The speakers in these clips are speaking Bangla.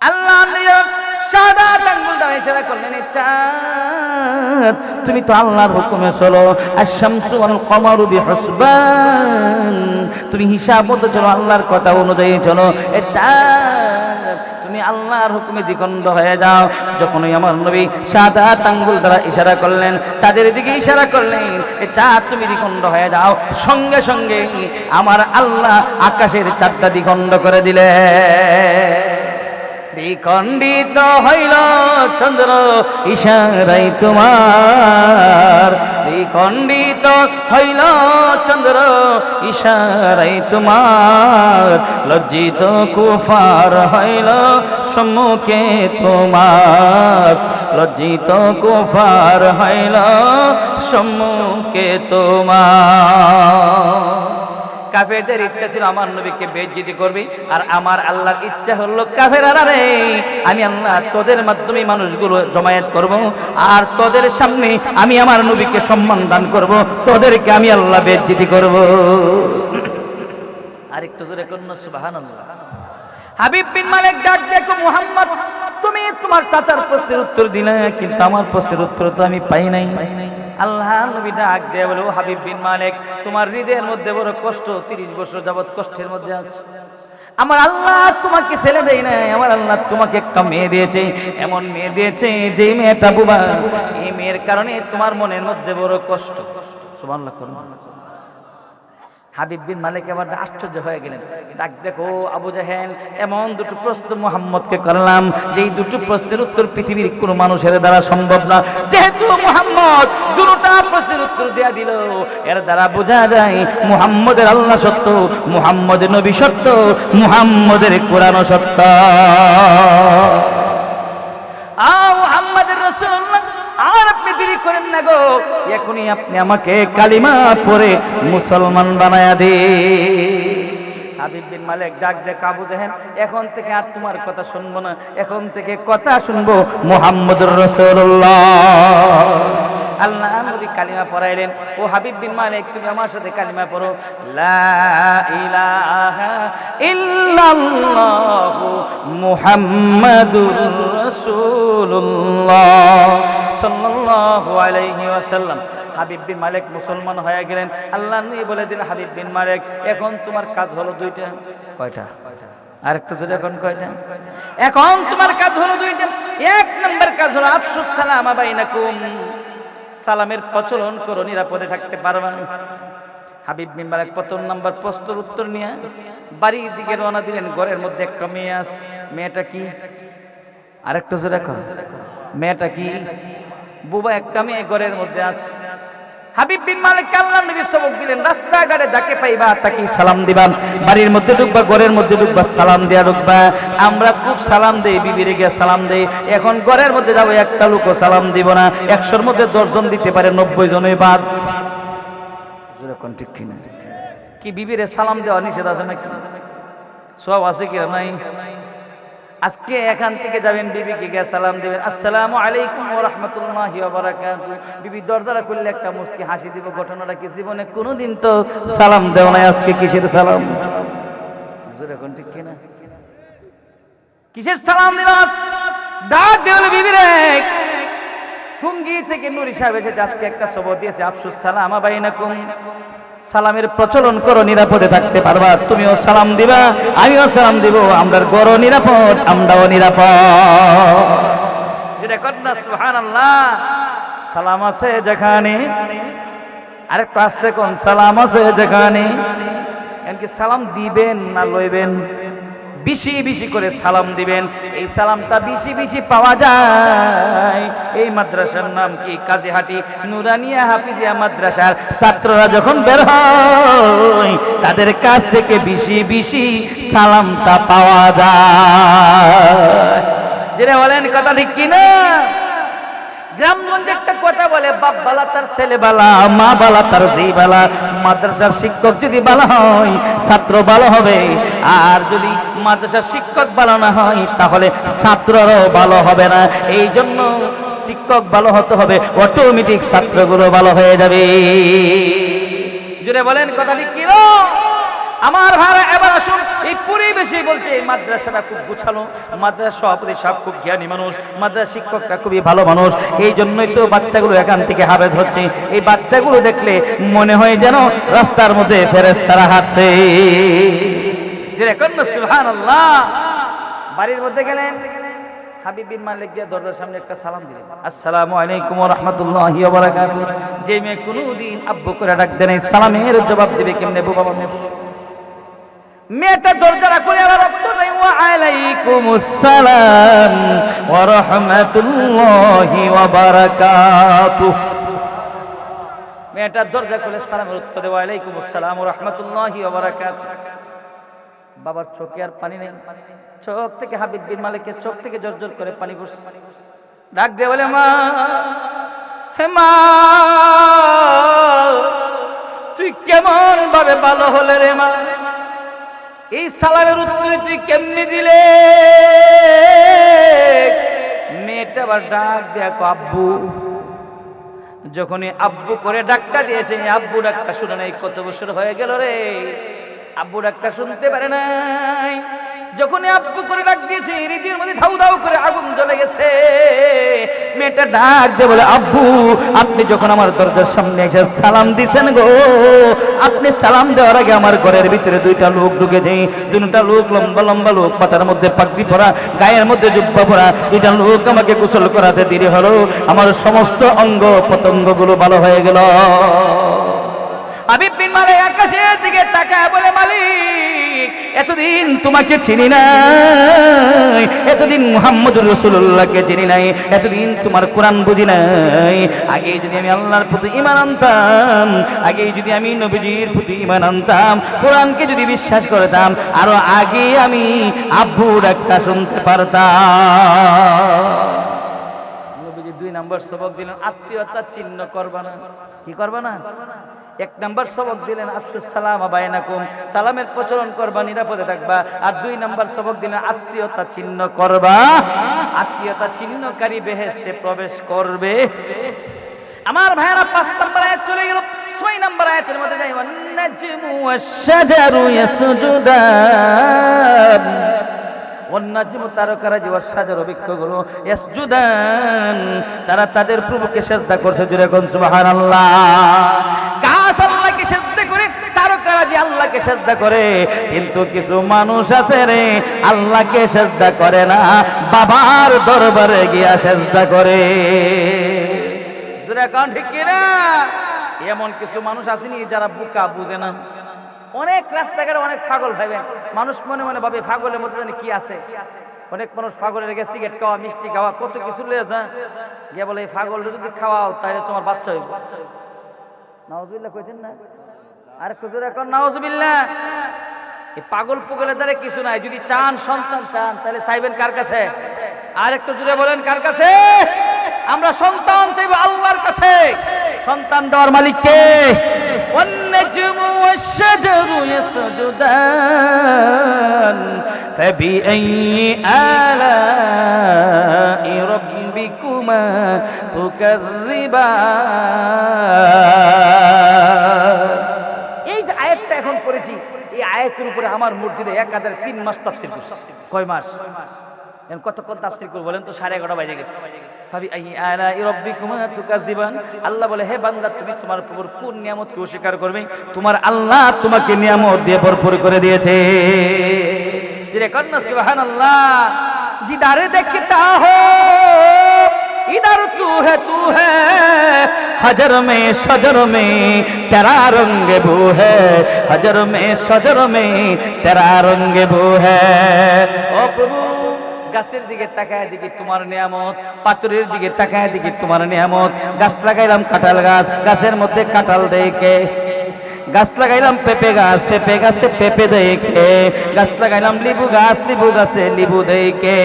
আল্লাহ শাহাদাত আঙ্গুল দ্বারা ইশারা করলেন "এ চাঁদ তুমি তো আল্লাহর হুকুমে চলো। আশ-শামসু ওয়াল কমারু বিহুসবান। তুমি হিসাব মতো চলো, আল্লাহর কথা অনুযায়ী চলো। এ চাঁদ তুমি আল্লাহর হুকুমে দ্বিখণ্ড হয়ে যাও। যখনই আমার নবী শাহাদাত আঙ্গুল দ্বারা ইশারা করলেন, চাঁদের দিকে ইশারা করলেন এ চাঁদ তুমি দ্বিখণ্ড হয়ে যাও। সঙ্গে সঙ্গে আমার আল্লাহ আকাশের চাঁদটা দ্বিখণ্ড করে দিলে দ্বিখণ্ডিত হইল চন্দ্র ইশারাই তোমার। দ্বিখণ্ডিত হইল চন্দ্র ইশারাই তোমার। লজ্জিত কুফার হইল সম্মুখে তোমার। লজ্জিত কুফার হইল সম্মুখে তোমার। কাফেরদের ইচ্ছা ছিল আমার নবীকে বেজ্জিতি করবি, আর আমার আল্লাহর ইচ্ছা হলো কাফের রে। আমি আল্লাহ তোদের মাধ্যমে মানুষগুলো জমায়েত করব, আর তোদের সামনে আমি আমার নবীকে সম্মান দান করব, তোদেরকে আমি আল্লাহ বেজ্জিতি করব। আরেকটু জোরে করুন সুবহানাল্লাহ। হাবিব বিন মালিক ডাক দেখো মুহাম্মদ, তুমি তোমার চাচার প্রশ্নের উত্তর দিলে, কিন্তু আমার প্রশ্নের উত্তর তো আমি পাই নাই পাই নাই। আল্লাহ নবী ডাক দিয়ে বলে, ও হাবিব বিন মালিক, তোমার হৃদয়ের মধ্যে বড় কষ্ট, তিরিশ বছর যাবৎ কষ্টের মধ্যে আছে। আমার আল্লাহ তোমাকে ছেলে দেয় না আমার আল্লাহ তোমাকে একটা মেয়ে দিয়েছে, এমন মেয়ে দিয়েছে যে মেয়েটা বুবা। এই মেয়ের কারণে তোমার মনের মধ্যে বড় কষ্ট। সুবহানাল্লাহ, করুন। হাবিব বিন মালিক এবার আশ্চর্য হয়ে গেলেন। ডাক দেখো, আবু জাহেল, এমন দুটো প্রশ্ন মোহাম্মদকে করলাম যে এই দুটো প্রশ্নের উত্তর পৃথিবীর কোনো মানুষের দ্বারা সম্ভব না। যেহেতু মোহাম্মদ দুটা প্রশ্নের উত্তর দেয়া দিল, এর দ্বারা বোঝা যায় মুহাম্মদের আল্লাহ সত্য মুহাম্মদের নবী সত্য, মুহাম্মদের কোরআন সত্য। আর দেরি করেন না গো। এখনই আপনি আমাকে কালিমা পরে মুসলমান বানায়া দে হাবিব বিন মালিক ডাক দেখ আবু জাহেল এখন থেকে আর তোমার কথা শুনব না। এখন থেকে কথা শুনব মুহাম্মদুর রাসূলুল্লাহ। আল্লাহ নবী কালিমা পড়াইলেন, ও হাবিব বিন মালিক, তুমি আমার সাথে কালিমা পড়ো। লা ইলাহা ইল্লাল্লাহু মুহাম্মাদুর রাসূলুল্লাহ। সাল্লাল্লাহু আলাইহি ওয়াসাল্লাম। হাবিব বিন মালিক মুসলমান হয়ে গেলেন। আল্লাহ নবী বলে দিন হাবিব বিন মালিক, এখন তোমার কাজ হলো দুইটা। কয়টা? আরেকটা যদি এখন কয়টা? এখন তোমার কাজ হলো দুইটা। এক নম্বর কাজ হলো, আফসুস সালাম বাইনাকুম। সালামের প্রচলন করো, নিরাপদে থাকতে পারবা হাবিব বিন মালিক প্রথম নাম্বার প্রশ্নের উত্তর নিয়ে বাড়ির দিকে রওনা দিলেন। ঘরের মধ্যে একটা মেয়ে আস মেয়েটা কি? আরেকটা জোরে মেয়েটা কি? বুবা একটা মেয়ে ঘরের মধ্যে আছে। হাবিব বিন মালিক আল্লাহ নবী সবক দিলেন, রাস্তাঘাটে যাকে পাইবা তাকে সালাম দিবা, বাড়ির মধ্যে ঢুকবা, ঘরের মধ্যে ঢুকবা, সালাম দিয়া ঢুকবা। আমরা খুব সালাম দেই, বিবিরে গিয়ে সালাম দেই। এখন ঘরের মধ্যে যাব, একটা লোকও সালাম দিব না। একশোর মধ্যে দশজন দিতে পারে, নব্বই জনই বাদ। ঠিক কিনা? কি বিবিরে সালাম দেওয়া নিষেধ আছে নাকি? সব আছে কি নাই? আজকে এখান থেকে যাবেন, বিবিকে গিয়ে সালাম দেবেন। আসসালামু আলাইকুম রাহমাতুল্লাহি বিবি দরদরা করলে একটা মুস্কি হাসি দিব, ঘটনাটা কি জীবনে কোনোদিন তো সালাম দেও নাই আজকে কিসের সালাম? এখন ঠিক কিনা? কিসের সালাম দিলাম ডাক দেওয়াল বিবি রে টুঙ্গি থেকে নুরি সাহেব এসেছে, আজকে একটা খবর দিয়েছে, আফসুস, সালাম আবাইনাকুম। সালামের প্রচলন করো, নিরাপদে থাকতে পারবা। তুমিও সালাম দিবা, আমিও সালাম দিব। আমরার গরো নিরাপদ, আমরাও নিরাপদ। সুবহানাল্লাহ। সালাম আছে যেখানে? আরেকটা আসতে কোন? সালাম আছে যেখানে? এমনকি সালাম দিবেন না, লইবেন। বেশি বেশি করে সালাম দিবেন। এই সালামটা বেশি বেশি পাওয়া যায়। এই মাদ্রাসার নাম কি? কাজীহাটি নুরানিয়া হাফিজিয়া মাদ্রাসার ছাত্ররা যখন বের হয়, তাদের কাছ থেকে বেশি বেশি সালামটা পাওয়া যায়। যেটা বলেন কথা ঠিক কিনা? গ্রামগঞ্জে একটা কথা বলে, বাপ বালা তার ছেলে বালা, মা বালা তার জি বালা। মাদ্রাসার শিক্ষক যদি ভালো হয়, ছাত্র ভালো হবে। আর যদি মাদ্রাসার শিক্ষক ভালো না হয়, তাহলে ছাত্ররাও ভালো হবে না। এই জন্য শিক্ষক ভালো হতে হবে অটোমেটিক ছাত্রগুলো ভালো হয়ে যাবে। জুড়ে বলেন, কথা ঠিক কি আমার ভাড়া এবার আসুন। এই পরিবেশে বলছে এই মাদ্রাসাটা খুব গুছালো। মাদ্রাসা সভাপতি সাহেব খুব জ্ঞানী মানুষ, মাদ্রাসা শিক্ষকটা খুবই ভালো মানুষ। এই জন্যই তো বাচ্চাগুলো এখান থেকে হাবেদ হচ্ছে। এই বাচ্চাগুলো দেখলে মনে হয় যেন রাস্তার মধ্যে ফেরেস্তারা হাঁটছে। যেরকম সুহান বাড়ির মধ্যে গেলেন। হাবিব বিন মালিক গিয়ে দরজার সামনে একটা সালাম যে মেয়ে কোনোদিন আব্বু করে ডাক দেন সালামের জবাব দিবে কেমনে, বাবা মেয়ে মেয়েটা দরজাটা করে আবার রক্ত দেয়, ওয়া আলাইকুমুস সালাম ওয়া রাহমাতুল্লাহি ওয়া বারাকাতুহু। মেয়েটার দরজা খুলে, সালামের উত্তর দেওয়া আলাইকুম আসসালাম ওয়া রাহমাতুল্লাহি ওয়া বাবার চোখে আর পানি নেই। চোখ থেকে হাবিব বিন মালিকের চোখ থেকে জোর জোর করে পানি পড়ছে। ডাক দিয়ে বলে, মা, হে মা, তুই কেমন ভাবে ভালো হলে রে মা? এই সালামের উত্তর তুই কেমনি দিলে? মেয়েটা আবার ডাক দেখো আব্বু, যখনই আব্বু করে ডাক্তার দিয়েছে আব্বু ডাক্তার শুনে নাই, কত বছর হয়ে গেল রে। আব্বু ডাক্তার শুনতে পারে নাই। যখনই আব্বু করে ডাক দিয়েছে হৃদয়ের মধ্যে ধাউ ধাউ করে আগুন জ্বলে গেছে। মেয়েটা ডাক দিয়ে বলে, আব্বু, আপনি যখন আমার দরজার সামনে এসে সালাম দিছেন গো, আপনি সালাম দেওয়ার আগে আমার ঘরের ভিতরে দুইটা লোক ঢুকে যাই দুটা লোক, লম্বা লম্বা লোক পাতার মধ্যে পাগড়ি পরা, গায়ের মধ্যে জুব্বা পরা, দুইটা লোক আমাকে কুশল করাতে দেরি হলো। আমার সমস্ত অঙ্গ পতঙ্গগুলো ভালো হয়ে গেল। হাবিব বিন মালিক আকাশের দিকে তাকায় বলে, মালিক, এতদিন তোমাকে চিনি নাই, এতদিন মুহাম্মদুর রসুল্লাহকে চিনি নাই, এতদিন তোমার কোরআন বুঝি নাই। আগে যদি আমি আল্লাহর প্রতি ইমান আনতাম, আগে যদি আমি নবীজির প্রতি ইমান আনতাম, কোরআনকে যদি বিশ্বাস করতাম, আরও আগে আমি আব্বু ডাক্তার শুনতে পারতাম। নবীজি দুই নম্বর সবক দিলেন আত্মীয়তার চিহ্ন করবা না। কি করবা না? এক নম্বর সবক দিলেন, আফসুস সালাম আবায়নাকুম। সালামের প্রচলন করবা, নিরাপদে থাকবা। আর দুই নম্বর সবক দিলেন, আত্মীয়তা চিহ্ন করবা। আত্মীয়তা চিহ্নকারী বেহেশতে প্রবেশ করবে। আমার ভাইয়েরা পাঁচ নম্বর আয়াত চলে গেল। ছয় নম্বর আয়াতের মধ্যে যাই ওয়ান্নাজমু ওয়াশ-শাজারু ইয়াসজুদান। অন্যাজিম তারকারা যে অসাজের অভিজ্ঞগুলো ইয়াসজুদান। তারা তাদের প্রভুকে সেজদা করছে জুড়ে কোন, সুবহানাল্লাহ গাছ আল্লাহকে সেজদা করে তারকারা যে আল্লাহকে সেজদা করে, কিন্তু কিছু মানুষ আছে রে, আল্লাহকে শ্রদ্ধা করে না, বাবার দরবারে গিয়া সেজদা করে। এমন কিছু মানুষ আসেনি যারা বুকা বুঝে না। অনেক রাস্তাঘাটে অনেক পাগল ভাবেন মানুষ মনে মনে ভাবে পাগলের মধ্যে জানি কি আছে। অনেক মানুষ পাগলের রেখে সিগারেট খাওয়া, মিষ্টি খাওয়া, কত কিছু লিয়ে যা গিয়ে বলে, এই পাগল যদি খাওয়াও তাহলে তোমার বাচ্চা হইব। না? আর একটু জোরে এখন নাওজবিল্লা এই পাগল পুগলের দ্বারা কিছু নাই যদি চান সন্তান চান তাহলে চাইবেন কার কাছে আর একটু জুড়ে বলেন কার কাছে আমরা সন্তান চাইবো আল্লাহর কাছে সন্তান দেওয়ার মালিককে والنجم والشجر يسجدان فبأي آلاء ربكما تكذبان এই আয়াতের উপরে আমার মসজিদে এক হাজার তিন মাস তাফসির করছে। কয় মাস? এখন কতক্ষণ তাফসির করব বলেন তো? সাড়ে এগারোটা বাজে গেছে। ভাবি দিবান আল্লাহ বলে, হে বান্দা, তুমি তোমার প্রভুর কোন নিয়ামতকে অস্বীকার করবে? তোমার আল্লাহ তোমাকে নিয়ামত দিয়ে ভরপুর করে দিয়েছে। যে রেখন না সুহান আল্লাহ জি দারে দেখে তা হয় इधर तू है तू है हजर में शजर में तेरा रंग बू है हजर में शजर में तेरा रंग बू है ओ प्रभु গাছের দিকে তাকায় দিকে তোমার নিয়ামত পাথরের দিকে তাকায় দিকে তোমার নিয়ামত গাছ লাগাইলাম কাঁঠাল গাছ গাছের মধ্যে কাঁঠাল দেখে গাছ লাগাইলাম পেঁপে গাছ পেঁপে গাছে পেঁপে দেখে গাছ লাগাইলাম লিবু গাছ লিবু গাছে লিবু দেখে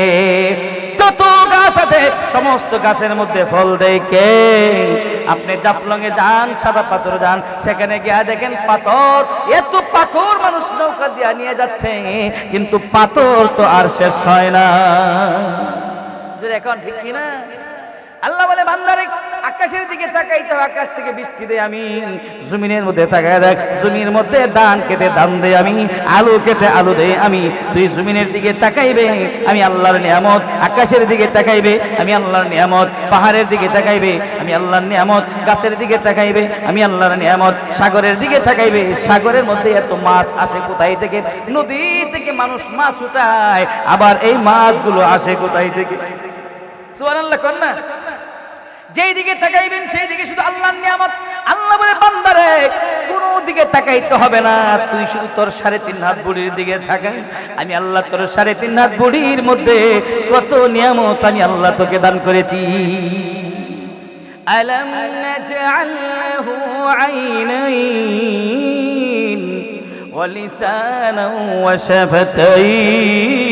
যত গাছ আছে, সমস্ত গাছের মধ্যে ফল দেখে আপনি জাফলং এ যান, সাদা পাথর যান, সেখানে গিয়া দেখেন পাথর, এত পাথর মানুষ নৌকা দিয়া নিয়ে যাচ্ছে, কিন্তু পাথর তো আর শেষ হয় না। এখন ঠিক কিনা? আল্লাহ বলে, বান্দারে, আকাশের দিকে তাকাইতে আকাশ থেকে বৃষ্টি দেয় আমি। জমিনের মধ্যে তাকায় দেখ, জমির মধ্যে ধান কেটে ধান দেয় আমি, আলু কেটে আলু দেয় আমি। তুই জমিনের দিকে তাকাইবে, আমি আল্লাহর নিয়ামত। আকাশের দিকে তাকাইবে, আমি আল্লাহর নিয়ামত। পাহাড়ের দিকে তাকাইবে, আমি আল্লাহর নিয়ামত। গাছের দিকে তাকাইবে, আমি আল্লাহর নিয়ামত। সাগরের দিকে তাকাইবে, সাগরের মধ্যে এত মাছ আসে কোথায় থেকে? নদী থেকে মানুষ মাছ উঠায়, আবার এই মাছগুলো আসে কোথায় থেকে? সুবহানাল্লাহ, কর না। যেই দিকে তাকাইবেন সেই দিকে শুধু আল্লাহর নিয়ামত আল্লাহ বলে বান্দারে কোনো দিকে তাকাইতে হবে না তুই শুধু তোর সাড়ে তিন হাত বুড়ির দিকে তাকাই আমি আল্লাহ তোর সাড়ে তিন হাত বুড়ির মধ্যে কত নিয়ামত আমি আল্লাহ তোকে দান করেছি আলম নাজআল লাহু আইনাইন ولسانا وشفتين وهديناه النجدين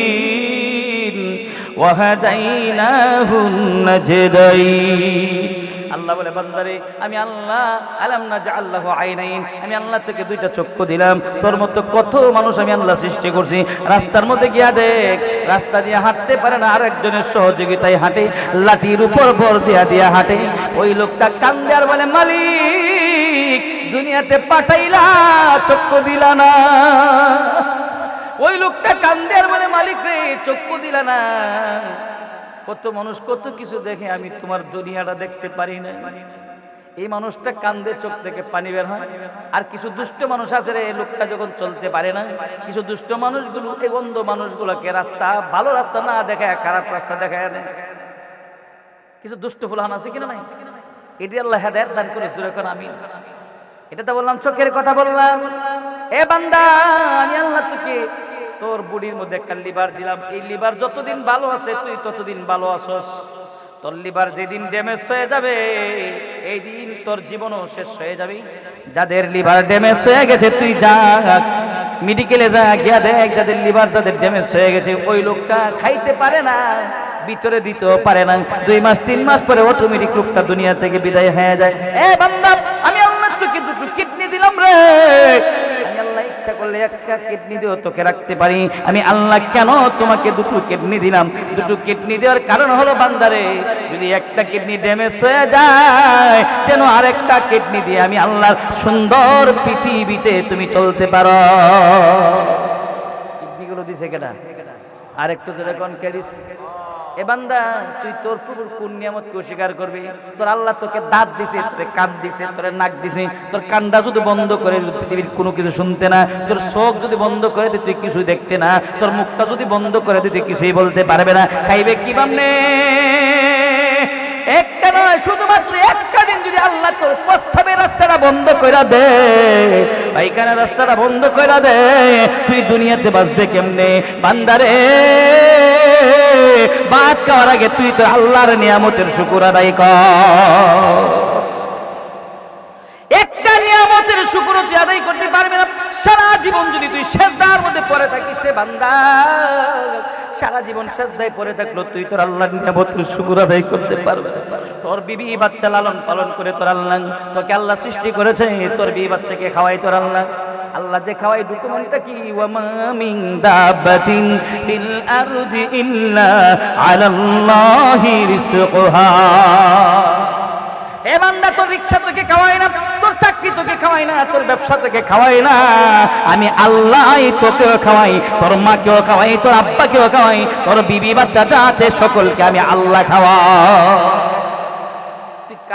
আল্লাহ বলে, বান্দারে, আমি আল্লাহ, আলাম না যা আল্লাহ আইনাইন। আমি আল্লাহ থেকে দুইটা চক্ষু দিলাম। তোর মতো কত মানুষ আমি আল্লাহ সৃষ্টি করছি। রাস্তার মধ্যে গিয়া দেখ, রাস্তা দিয়ে হাঁটতে পারে না আরেকজনের সহযোগিতায় হাঁটে, লাঠির উপর ভর দিয়া দিয়া হাঁটে। ওই লোকটা কান্দে আর বলে, মালিক, দুনিয়াতে পাঠাইলা, চক্ষু দিলা না। ওই লোকটা কান্দে আর বলে মালিক রে, চক্ষু দিলা না। কত মানুষ, কত কিছু দেখে আমি তোমার দুনিয়াটা দেখতে পারি না। এই মানুষটা কান্দে চোখ থেকে পানি বের হয়। আর কিছু দুষ্ট মানুষ আছে রে, লোকটা যখন চলতে পারে না, কিছু দুষ্ট মানুষগুলো, এই অন্ধ মানুষগুলোকে রাস্তা, ভালো রাস্তা না দেখায়, খারাপ রাস্তা দেখায় দেয় কিছু দুষ্ট ফুলহান আছে কিনা নাই? এটি আল্লাহ হেদায়ত দান করে এখন আমি। এটা তো বললাম, চোখের কথা বললাম। এ বান্দা, আমি আল্লাহ তোকে তোর বুড়ির মধ্যে একটা লিভার দিলাম। এই লিভার যতদিন ভালো আছে, তুই ততদিন ভালো আছস। তোর লিভার যেদিন ড্যামেজ হয়ে যাবে, এই দিন তোর জীবনও শেষ হয়ে যাবে। যাদের লিভার ড্যামেজ হয়ে গেছে, তুই যা। মেডিকেলে যা, গিয়া দেখ, যাদের লিভার, যাদের ড্যামেজ হয়ে গেছে, ওই লোকটা খাইতে পারে না, ভিতরে দিতেও পারে না। দুই মাস, তিন মাস পরে অটোমেটিক লোকটা দুনিয়া থেকে বিদায় হয়ে যায়। এ বান্দা, আমি তোকে দুটো কিডনি দিলাম রে। ইচ্ছা করলে একটা কিডনি দিয়েও তোকে রাখতে পারি। আমি আল্লাহ কেন তোমাকে দুটো কিডনি দিলাম? দুটো কিডনি দেওয়ার কারণ হলো বান্দারে, যদি একটা কিডনি ড্যামেজ হয়ে যায়, যেন আরেকটা কিডনি দিয়ে আমি আল্লাহর সুন্দর পৃথিবীতে তুমি চলতে পারো। কিডনিগুলো দিছে কেটা আরেকটু যেটা কোন ক্যারিস এ বান্দা, তুই তোর প্রভুর কোন নিয়ামতকে অস্বীকার করবি? তোর আল্লাহ তোকে দাঁত দিছে তোর কান দিছে, তোর নাক দিছে। তোর কানটা যদি বন্ধ করে পৃথিবীর কোনো কিছু শুনতে না, তোর চোখ যদি বন্ধ করে দিতে তুই কিছু দেখতে না। তোর মুখটা যদি বন্ধ করে দিতে কিছুই বলতে পারবে না। খাইবে কি বামনে একটা নয়, শুধুমাত্র একটা দিন যদি আল্লাহ তোর প্রস্রাবের রাস্তাটা বন্ধ করে দে পাইখানার রাস্তাটা বন্ধ করে দে, তুই দুনিয়াতে বাঁচবে কেমনে? বান্দারে বাদ খাওয়ার আগে তুই তো আল্লাহর নিয়ামতের শুকুর আদায় একটা নিয়ামতের শুকুর তুই আদায় করতে পারবি না। সারা জীবন যদি তুই শ্রদ্ধার মধ্যে পড়ে থাকিস রে বান্দা, সারা জীবন শ্রদ্ধায় পড়ে থাকল তুই তোর আল্লাহর নিয়ামতের শুকুর আদায় করতে পারবে তোর বিবি বাচ্চা লালন পালন করে তোর আল্লাহ, তোকে আল্লাহ সৃষ্টি করেছে, তোর বিবি বাচ্চাকে খাওয়াই তোর আল্লাহ। আল্লাহ যে খাওয়াই ডকুমেন্টটা কি? ওয়ামা মিন দাবাতিন ফিল আরদি ইল্লা আলাল্লাহি রিজকুহা এ বান্দা তোর রিক্সা তোকে খাওয়াই না, তোর চাকরি তোকে খাওয়াই না, তোর ব্যবসা তোকে খাওয়াই না। আমি আল্লাহ তোকেও খাওয়াই, তোর মাকেও খাওয়াই, তোর আব্বাকেও খাওয়াই, তোর বিবি বাচ্চা যা আছে সকলকে আমি আল্লাহ খাওয়াই।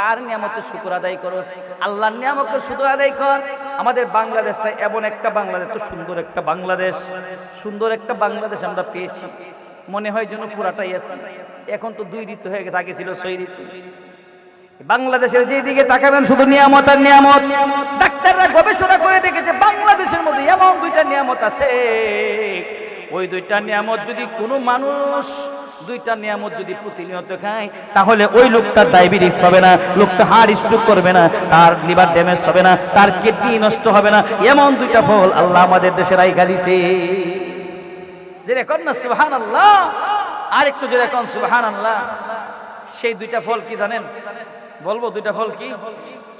কার নিয়ামতের শুকুর আদায় করস, আল্লাহর নিয়ামতের শুধু আদায় কর। আমাদের বাংলাদেশটা এমন একটা বাংলাদেশ তো সুন্দর একটা বাংলাদেশ। সুন্দর একটা বাংলাদেশ আমরা পেয়েছি। মনে হয় যেন পুরাটাই আছি। এখন তো দুই ঋতু হয়ে গেছে, আগে ছিল ছয় ঋতু। বাংলাদেশের যে দিকে তাকাবেন, শুধু নিয়ামত আর নিয়ামত। ডাক্তাররা গবেষণা করে দেখেছে, বাংলাদেশের মধ্যে এমন দুইটা নিয়ামত আছে। ওই দুইটা নিয়ামত যদি কোনো মানুষ দুইটা নিয়ামত যদি প্রতিনিয়ত খায়, তাহলে ওই লোকটার ডায়াবেটিস হবে না, লোকটা হার্ট স্ট্রোক করবে না, তার লিভার ড্যামেজ হবে না, তার কিডনি নষ্ট হবে না, এমন দুইটা ফল আল্লাহ আমাদের দেশে রাইখা দিছে। যে রেকর্ড না সুবহান আল্লাহ আর একটু যে রেকর্ড সুবহান আল্লাহ সেই দুইটা ফল কি জানেন? বলব দুইটা ফল কি?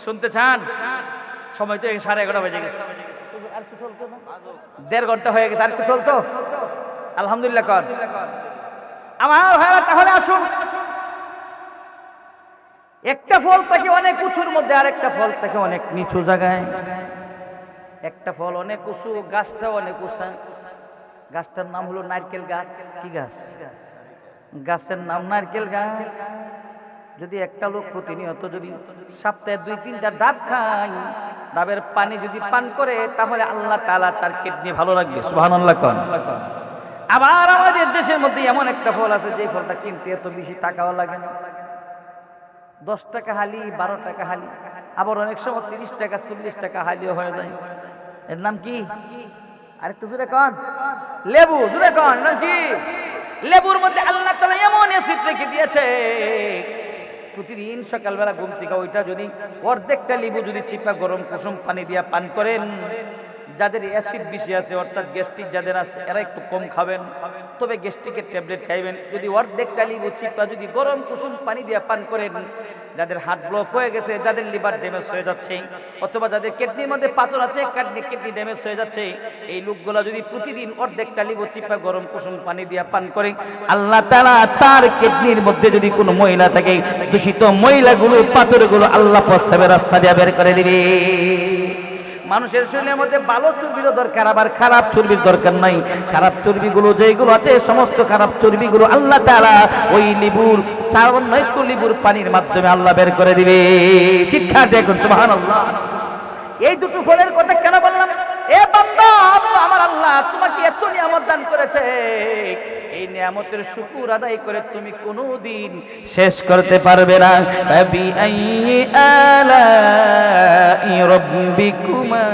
শুনতে চান? সময় তো সাড়ে এগারোটা বেজে গেছে। আর দেড় ঘণ্টা হয়ে গেছে, আর একটু চলতো? আলহামদুলিল্লাহ কর। আমার ভাইরা, তাহলে আসুন। একটা ফল থাকে অনেক উঁচুর মধ্যে আর একটা ফল থাকে অনেক নিচু জায়গায়। একটা ফল অনেক উঁচু গাছটা অনেক উঁচা। গাছটার নাম হলো নারকেল গাছ। কি গাছ? গাছের নাম নারকেল গাছ। যদি একটা লোক প্রতিনিয়ত যদি সপ্তাহে দুই, তিনটা ডাব খায়, ডাবের পানি যদি পান করে, তাহলে আল্লাহ তালা তার কিডনি ভালো রাখবে। সুবহানাল্লাহ কোন। আবার আমাদের দেশের মধ্যে এমন একটা ফল আছে, যে ফলটা কিনতে এত বেশি টাকাও লাগে না। দশ টাকা হালি, বারো টাকা হালি, আবার অনেক সময় তিরিশ টাকা, চল্লিশ টাকা হালিও হয়ে যায়। এর নাম কি? আরেকটু জুড়ে কন। লেবু জুড়ে কন, নাম কি? লেবুর মধ্যে আল্লাহ তালা এমন অ্যাসিড রেখে দিয়েছে। প্রতিদিন সকালবেলা ঘুম থেকে ওইটা যদি অর্ধেকটা লেবু যদি চিপা গরম কুসুম পানি দিয়া পান করেন যাদের অ্যাসিড বেশি আছে, অর্থাৎ গ্যাস্ট্রিক যাদের আছে, এরা একটু কম খাবেন। তবে গ্যাস্ট্রিকের ট্যাবলেট খাইবেন। যদি অর্ধেকটা লেবু চিপা যদি গরম কুসুম পানি দিয়ে পান করেন, যাদের হার্ট ব্লক হয়ে গেছে, যাদের লিভার ড্যামেজ হয়ে যাচ্ছে, অথবা যাদের কিডনির মধ্যে পাথর আছে কিডনি কিডনি ড্যামেজ হয়ে যাচ্ছে, এই লোকগুলো যদি প্রতিদিন অর্ধেক অর্ধেকটা লেবু চিপা গরম কুসুম পানি দিয়ে পান করে আল্লাহ তাআলা তার কিডনির মধ্যে যদি কোনো মহিলা থাকে, দূষিত মহিলাগুলো, পাথরগুলো আল্লাহ প্রস্রাবের রাস্তা দিয়ে বের করে দিবে। মানুষের শরীরের মধ্যে ভালো চর্বিরও দরকার, আবার খারাপ চর্বির দরকার নাই। খারাপ চর্বিগুলো যেগুলো আছে, সমস্ত খারাপ চর্বিগুলো আল্লাহ তারা ওই লিবুর সামান্য লিবুর পানির মাধ্যমে আল্লাহ বের করে দিবে। শিক্ষা দেখুন সুবহানাল্লাহ। এই দুটো ফলের কথা কেন বললাম? এ বান্দা, আমার আল্লাহ তোমাকে এত নিয়ামত দান করেছে। এই নিয়ামতের শুকুর আদায় করে তুমি কোনোদিন শেষ করতে পারবে না। বি আলাই রাব্বিকুমা